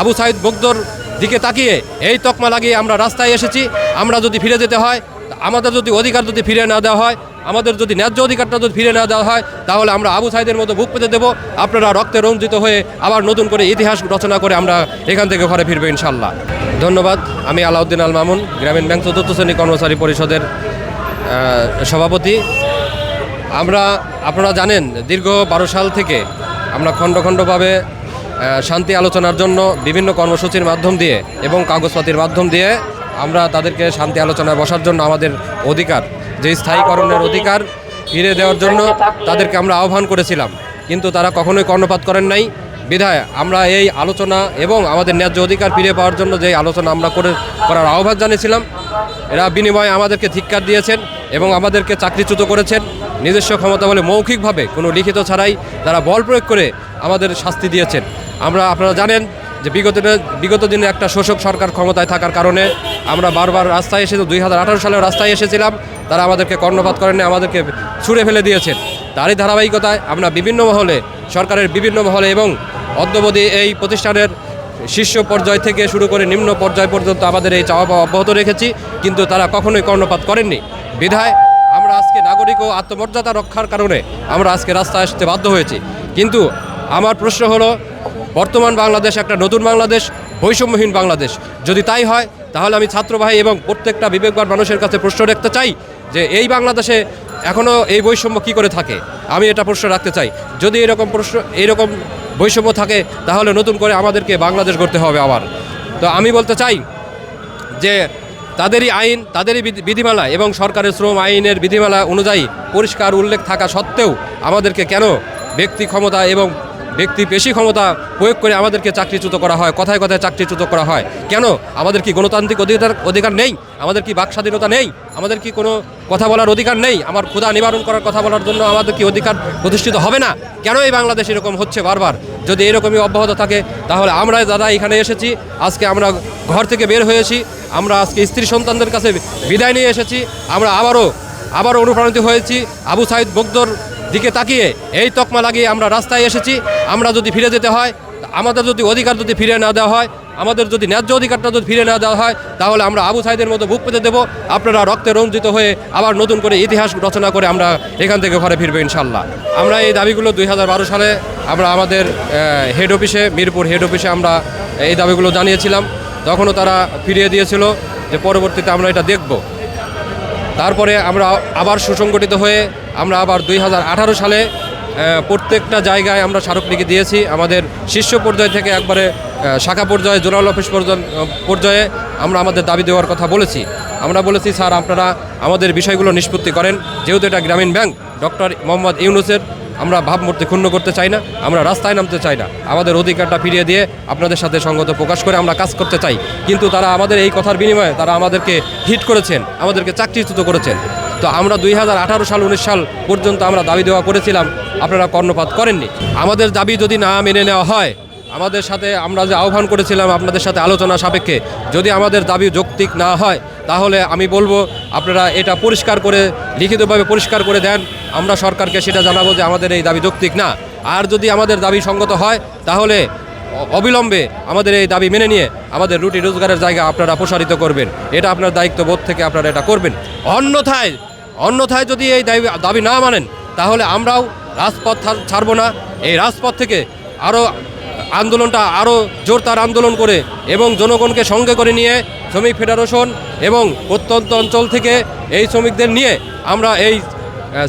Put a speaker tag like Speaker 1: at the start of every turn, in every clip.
Speaker 1: আবু সাইদ বগদর দিকে তাকিয়ে, এই তকমা লাগিয়ে আমরা রাস্তায় এসেছি, আমরা যদি ফিরে যেতে হয়, আমাদের যদি অধিকার যদি ফিরে না দেওয়া হয়, আমাদের যদি ন্যায্য অধিকারটা যদি ফিরে না দেওয়া হয়, তাহলে আমরা আবু সাইদের মতো বুক পেতে দেবো, আপনারা রক্তে রঞ্জিত হয়ে আবার নতুন করে ইতিহাস রচনা করে আমরা এখান থেকে ঘরে ফিরবো ইনশাল্লাহ ধন্যবাদ, আমি আলাউদ্দিন আল মামুন, গ্রামীণ ব্যাংক চতুর্থ শ্রেণি কর্মচারী পরিষদের সভাপতি। আমরা, আপনারা জানেন, দীর্ঘ বারো সাল থেকে আমরা খণ্ড খণ্ডভাবে শান্তি আলোচনার জন্য বিভিন্ন কর্মসূচির মাধ্যম দিয়ে এবং কাগজপাতির মাধ্যম দিয়ে আমরা তাদেরকে শান্তি আলোচনায় বসার জন্য আমাদের অধিকার, যে স্থায়ীকরণের অধিকার ফিরে দেওয়ার জন্য তাদেরকে আমরা আহ্বান করেছিলাম। কিন্তু তারা কখনোই কর্ণপাত করেন নাই। বিধায় আমরা এই আলোচনা এবং আমাদের ন্যায্য অধিকার ফিরে পাওয়ার জন্য যে আলোচনা আমরা করে, করার আহ্বান জানিয়েছিলাম, এরা বিনিময়ে আমাদেরকে ধিক্কার দিয়েছেন এবং আমাদেরকে চাকরিচ্যুত করেছেন। নিজস্ব ক্ষমতা বলে মৌখিকভাবে কোনো লিখিত ছাড়াই তারা বল প্রয়োগ করে আমাদের শাস্তি দিয়েছেন। আমরা, আপনারা জানেন যে বিগত বিগত দিনে একটা শোষক সরকার ক্ষমতায় থাকার কারণে আমরা বারবার রাস্তায় এসে দুই হাজার আঠারো সালে রাস্তায় এসেছিলাম, তারা আমাদেরকে কর্ণপাত করেনি আমাদেরকে ছুঁড়ে ফেলে দিয়েছেন। তারই ধারাবাহিকতায় আমরা বিভিন্ন মহলে, সরকারের বিভিন্ন মহলে এবং অদ্যবধি এই প্রতিষ্ঠানের শীর্ষ পর্যায় থেকে শুরু করে নিম্ন পর্যায় পর্যন্ত আমাদের এই চাওয়া পাওয়া অব্যাহত রেখেছি, কিন্তু তারা কখনোই কর্ণপাত করেননি। বিধায় আমরা আজকে নাগরিক ও আত্মমর্যাদা রক্ষার কারণে আমরা আজকে রাস্তায় আসতে বাধ্য হয়েছি। কিন্তু আমার প্রশ্ন হলো বর্তমান বাংলাদেশ একটা নতুন বাংলাদেশ, বৈষম্যহীন বাংলাদেশ। যদি তাই হয়, তাহলে আমি ছাত্রবাহী এবং প্রত্যেকটা বিবেকবান মানুষের কাছে প্রশ্ন রাখতে চাই যে এই বাংলাদেশে এখনও এই বৈষম্য কি করে থাকে? আমি এটা প্রশ্ন রাখতে চাই। যদি এরকম প্রশ্ন এইরকম বৈষম্য থাকে, তাহলে নতুন করে আমাদেরকে বাংলাদেশ গড়তে হবে আবার। তো আমি বলতে চাই যে তাদেরই আইন, তাদেরই বিধি- বিধিমালা এবং সরকারের শ্রম আইনের বিধিমালা অনুযায়ী পরিষ্কার উল্লেখ থাকা সত্ত্বেও আমাদেরকে কেন ব্যক্তি ক্ষমতা এবং ব্যক্তি পেশি ক্ষমতা প্রয়োগ করে আমাদেরকে চাকরিচ্যুত করা হয়, কথায় কথায় চাকরিচ্যুত করা হয়। কেন? আমাদের কি গণতান্ত্রিক অধিকার অধিকার নেই? আমাদের কি বাক স্বাধীনতা নেই? আমাদের কি কোনো কথা বলার অধিকার নেই? আমার ক্ষুধা নিবারণ করার কথা বলার জন্য আমাদের কি অধিকার প্রতিষ্ঠিত হবে না? কেন এই বাংলাদেশ এরকম হচ্ছে বারবার? যদি এরকমই অব্যাহত থাকে, তাহলে আমরা যারা এখানে এসেছি, আজকে আমরা ঘর থেকে বের হয়েছি, আমরা আজকে স্ত্রী সন্তানদের কাছে বিদায় নিয়ে এসেছি, আমরা আবারও আবারও অনুপ্রাণিত হয়েছি। আবু সাইদ বগদর দিকে তাকিয়ে এই তকমা লাগিয়ে আমরা রাস্তায় এসেছি। আমরা যদি ফিরে যেতে হয়, আমাদের যদি অধিকার যদি ফিরে না দেওয়া হয়, আমাদের যদি ন্যায্য অধিকারটা যদি ফিরে না দেওয়া হয়, তাহলে আমরা আবু সাইদের মতো বুক পেতে দেবো। আপনারা রক্তে রঞ্জিত হয়ে আবার নতুন করে ইতিহাস রচনা করে আমরা এখান থেকে ঘরে ফিরবো ইনশাল্লাহ আমরা এই দাবিগুলো দুই হাজার বারো সালে আমরা আমাদের হেড অফিসে মিরপুর হেড অফিসে আমরা এই দাবিগুলো জানিয়েছিলাম। তখনও তারা ফিরিয়ে দিয়েছিল যে পরবর্তীতে আমরা এটা দেখব। তারপরে আমরা আবার সুসংগঠিত হয়ে আমরা আবার দুই হাজার আঠারো সালে প্রত্যেকটা জায়গায় আমরা স্মারকলিপি দিয়েছি। আমাদের শীর্ষ পর্যায় থেকে একবারে শাখা পর্যায়ে, জোনাল অফিস পর্যায়ে আমরা আমাদের দাবি দেওয়ার কথা বলেছি। আমরা বলেছি, স্যার, আপনারা আমাদের বিষয়গুলো নিষ্পত্তি করেন। যেহেতু এটা গ্রামীণ ব্যাংক, ডক্টর মোহাম্মদ ইউনুসের আমরা ভাবমূর্তি ক্ষুণ্ণ করতে চাই না, আমরা রাস্তায় নামতে চাই না। আমাদের অধিকারটা ফিরিয়ে দিয়ে আপনাদের সাথে সঙ্গত প্রকাশ করে আমরা কাজ করতে চাই। কিন্তু তারা আমাদের এই কথার বিনিময়ে তারা আমাদেরকে হিট করেছেন, আমাদেরকে চাকরিচ্যুত করেছেন। তো আমরা দুই হাজার আঠারো সাল, উনিশ সাল পর্যন্ত আমরা দাবি দেওয়া করেছিলাম, আপনারা কর্ণপাত করেননি। আমাদের দাবি যদি না মেনে নেওয়া হয়, আমাদের সাথে আমরা যে আহ্বান করেছিলাম আপনাদের সাথে আলোচনা সাপেক্ষে, যদি আমাদের দাবি যৌক্তিক না হয়, তাহলে আমি বলব, আপনারা এটা পরিষ্কার করে, লিখিতভাবে পরিষ্কার করে দেন আমরা সরকারকে সেটা জানাব যে আমাদের এই দাবি যৌক্তিক না। আর যদি আমাদের দাবি সঙ্গত হয়, তাহলে অবিলম্বে আমাদের এই দাবি মেনে নিয়ে আমাদের রুটি রোজগারের জায়গা আপনারা প্রসারিত করবেন। এটা আপনার দায়িত্ববোধ থেকে আপনারা এটা করবেন। অন্যথায় অন্যথায় যদি এই দাবি দাবি না মানেন, তাহলে আমরাও রাজপথ ছাড়- ছাড়বো না। এই রাজপথ থেকে আরও আন্দোলনটা আরও জোরদার আন্দোলন করে এবং জনগণকে সঙ্গে করে নিয়ে শ্রমিক ফেডারেশন এবং প্রত্যন্ত অঞ্চল থেকে এই শ্রমিকদের নিয়ে আমরা এই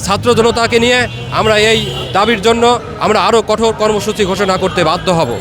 Speaker 1: ছাত্র জনতাকে নিয়ে আমরা এই দাবির জন্য আমরা আরও কঠোর কর্মসূচি ঘোষণা করতে বাধ্য হব।